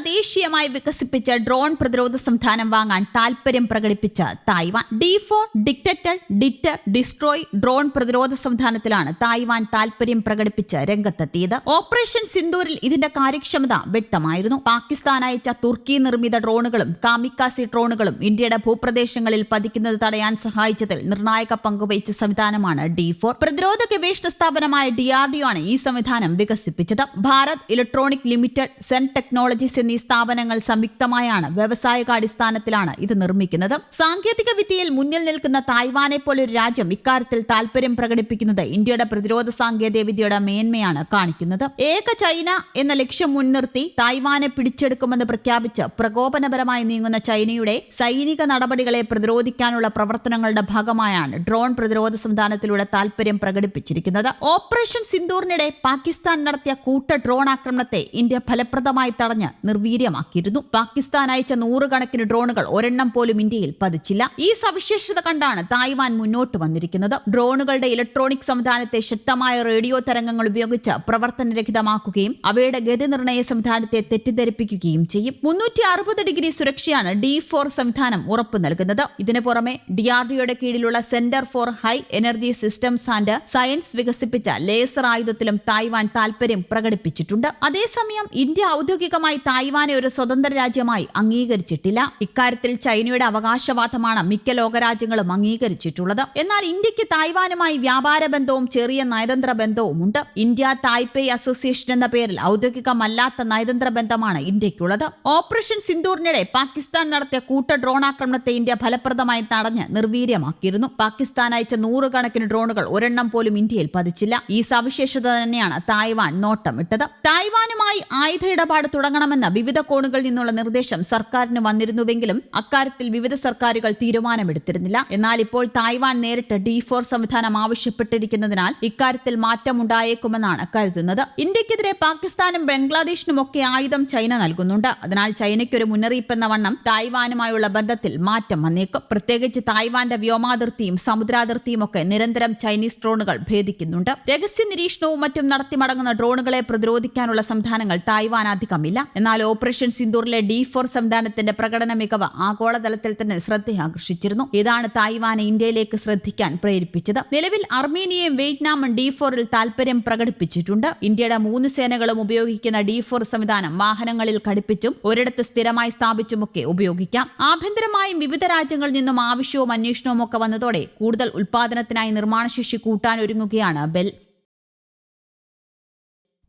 തദ്ദേശീയമായി വികസിപ്പിച്ച ഡ്രോൺ പ്രതിരോധ സംവിധാനം വാങ്ങാൻ താൽപര്യം പ്രകടിപ്പിച്ച Taiwan. D four deter destroy drone പ്രതിരോധ സംവിധാനത്തിലാണ് തായ്വാൻ താൽപര്യം പ്രകടിപ്പിച്ച് രംഗത്തെത്തിയത്. ഓപ്പറേഷൻ സിന്ദൂരിൽ ഇതിന്റെ കാര്യക്ഷമത വ്യക്തമായിരുന്നു. പാകിസ്ഥാൻ അയച്ച തുർക്കി നിർമ്മിത ഡ്രോണുകളും കാമിക്കാസി ഡ്രോണുകളും ഇന്ത്യയുടെ ഭൂപ്രദേശങ്ങളിൽ പതിക്കുന്നത് തടയാൻ സഹായിച്ചതിൽ നിർണായക പങ്കുവഹിച്ച സംവിധാനമാണ് ഡി ഫോർ. പ്രതിരോധ ഗവേഷണ സ്ഥാപനമായ ഡിആർഡിഒ ആണ് ഈ സംവിധാനം വികസിപ്പിച്ചത്. Bharat electronic limited zen technologies എന്നീ സ്ഥാപനങ്ങൾ സംയുക്തമായാണ് വ്യവസായികാടിസ്ഥാനത്തിലാണ് ഇത് നിർമ്മിക്കുന്നത്. സാങ്കേതിക വിദ്യയിൽ മുന്നിൽ നിൽക്കുന്ന തായ്വാനെ പോലൊരു രാജ്യം ഇക്കാര്യത്തിൽ താൽപര്യം പ്രകടിപ്പിക്കുന്നത് ഇന്ത്യയുടെ പ്രതിരോധ സാങ്കേതിക വിദ്യയുടെ മേന്മയാണ് കാണിക്കുന്നത്. ഏക ചൈന എന്ന ലക്ഷ്യം മുൻനിർത്തി തായ്വാനെ പിടിച്ചെടുക്കുമെന്ന് പ്രഖ്യാപിച്ച് പ്രകോപനപരമായി നീങ്ങുന്ന ചൈനയുടെ സൈനിക നടപടികളെ പ്രതിരോധിക്കാനുള്ള പ്രവർത്തനങ്ങളുടെ ഭാഗമായാണ് ഡ്രോൺ പ്രതിരോധ സംവിധാനത്തിലൂടെ താൽപര്യം പ്രകടിപ്പിച്ചിരിക്കുന്നത്. ഓപ്പറേഷൻ സിന്ദൂറിനിടെ പാകിസ്ഥാൻ നടത്തിയ കൂട്ട ഡ്രോൺ ആക്രമണത്തെ ഇന്ത്യ ഫലപ്രദമായി തടഞ്ഞ് നിർവീര്യമാക്കിയിരുന്നു. പാകിസ്ഥാൻ അയച്ച നൂറുകണക്കിന് ഡ്രോണുകൾ ഒരെണ്ണം പോലും ഇന്ത്യയിൽ പതിച്ചില്ല. ഈ സവിശേഷത കണ്ടാണ് തായ്വാൻ മുന്നോട്ട് വന്നിരിക്കുന്നത്. ഡ്രോണുകളുടെ ഇലക്ട്രോണിക് സംവിധാനത്തെ ശക്തമായ റേഡിയോ തരംഗങ്ങൾ ഉപയോഗിച്ച് പ്രവർത്തനരഹിതമാക്കുകയും അവയുടെ ഗതി നിർണയ സംവിധാനത്തെ തെറ്റിദ്ധരിപ്പിക്കുകയും ചെയ്യും. മുന്നൂറ്റി അറുപത് ഡിഗ്രി സുരക്ഷയാണ് ഡി ഫോർ സംവിധാനം ഉറപ്പു നൽകുന്നത്. ഇതിനു പുറമെ ഡിആർഡിഒയുടെ കീഴിലുള്ള centre for high energy systems and science വികസിപ്പിച്ച ലേസർ ആയുധത്തിലും തായ്വാൻ താൽപര്യം പ്രകടിപ്പിച്ചിട്ടുണ്ട്. അതേസമയം ഇന്ത്യ ഔദ്യോഗികമായി തായ്വാനെ ഒരു സ്വതന്ത്ര രാജ്യമായി അംഗീകരിച്ചിട്ടില്ല. ഇക്കാര്യത്തിൽ ചൈനയുടെ അവകാശവാദമാണ് മിക്ക ലോകരാജ്യങ്ങളും അംഗീകരിച്ചിട്ടുള്ളത്. എന്നാൽ ഇന്ത്യയ്ക്ക് തായ്വാനുമായി വ്യാപാര ബന്ധവും ചെറിയ നയതന്ത്ര ബന്ധവുമുണ്ട് ഇന്ത്യ തായ്പേ അസോസിയേഷൻ എന്ന പേരിൽ ഔദ്യോഗികമല്ലാത്ത നയതന്ത്ര ബന്ധമാണ് ഇന്ത്യക്കുള്ളത് ഓപ്പറേഷൻ സിന്ദൂറിനിടെ പാകിസ്ഥാൻ നടത്തിയ കൂട്ട ഡ്രോൺ ആക്രമണത്തെ ഇന്ത്യ ഫലപ്രദമായി തടഞ്ഞ് നിർവീര്യമാക്കിയിരുന്നു. പാകിസ്ഥാൻ അയച്ച നൂറുകണക്കിന് ഡ്രോണുകൾ ഒരെണ്ണം പോലും ഇന്ത്യയിൽ പതിച്ചില്ല. ഈ സവിശേഷത തന്നെയാണ് തായ്വാൻ നോട്ടമിട്ടത്. തായ്വാനുമായി ആയുധ ഇടപാട് തുടങ്ങണമെന്ന വിവിധ കോണുകളിൽ നിന്നുള്ള നിർദ്ദേശം സർക്കാരിന് വന്നിരുന്നുവെങ്കിലും അക്കാര്യത്തിൽ വിവിധ സർക്കാരുകൾ തീരുമാനമെടുത്തിരുന്നില്ല. എന്നാൽ ഇപ്പോൾ തായ്വാൻ നേരിട്ട് ഡി ഫോർ സംവിധാനം ആവശ്യപ്പെട്ടിരിക്കുന്നതിനാൽ ഇക്കാര്യത്തിൽ മാറ്റമുണ്ടായേക്കുമെന്നാണ് കരുതുന്നത്. ഇന്ത്യക്കെതിരെ പാകിസ്ഥാനും ബംഗ്ലാദേശിനും ഒക്കെ ആയുധം ചൈന നൽകുന്നുണ്ട്. അതിനാൽ ചൈനയ്ക്കൊരു മുന്നറിയിപ്പെന്ന വണ്ണം തായ്വാനുമായുള്ള ബന്ധത്തിൽ മാറ്റം വന്നേക്കും. പ്രത്യേകിച്ച് തായ്വാന്റെ വ്യോമാതിർത്തിയും സമുദ്രാതിർത്തിയും ഒക്കെ നിരന്തരം ചൈനീസ് ഡ്രോണുകൾ ഭേദിക്കുന്നുണ്ട്. രഹസ്യ നിരീക്ഷണവും മറ്റും നടത്തി മടങ്ങുന്ന ഡ്രോണുകളെ പ്രതിരോധിക്കാനുള്ള സംവിധാനങ്ങൾ തായ്വാൻ അധികമില്ല. ഓപ്പറേഷൻ സിന്ദൂറിലെ ഡി ഫോർ സംവിധാനത്തിന്റെ പ്രകടന മികവ് ആഗോളതലത്തിൽ തന്നെ ശ്രദ്ധയാകർഷിച്ചിരുന്നു. ഇതാണ് തായ്വാനെ ഇന്ത്യയിലേക്ക് ശ്രദ്ധിക്കാൻ പ്രേരിപ്പിച്ചത്. നിലവിൽ അർമേനിയയും വിയറ്റ്നാമും ഡി ഫോറിൽ താൽപര്യം പ്രകടിപ്പിച്ചിട്ടുണ്ട്. ഇന്ത്യയുടെ മൂന്ന് സേനകളും ഉപയോഗിക്കുന്ന ഡി ഫോർ സംവിധാനം വാഹനങ്ങളിൽ ഘടിപ്പിച്ചും ഒരിടത്ത് സ്ഥിരമായി സ്ഥാപിച്ചുമൊക്കെ ഉപയോഗിക്കാം. ആഭ്യന്തരമായും വിവിധ രാജ്യങ്ങളിൽ നിന്നും ആവശ്യവും അന്വേഷണവും ഒക്കെ വന്നതോടെ കൂടുതൽ ഉൽപാദനത്തിനായി നിർമ്മാണശേഷി കൂട്ടാനൊരുങ്ങുകയാണ് BEL.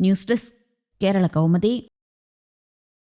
News desk Kerala Kaumudi.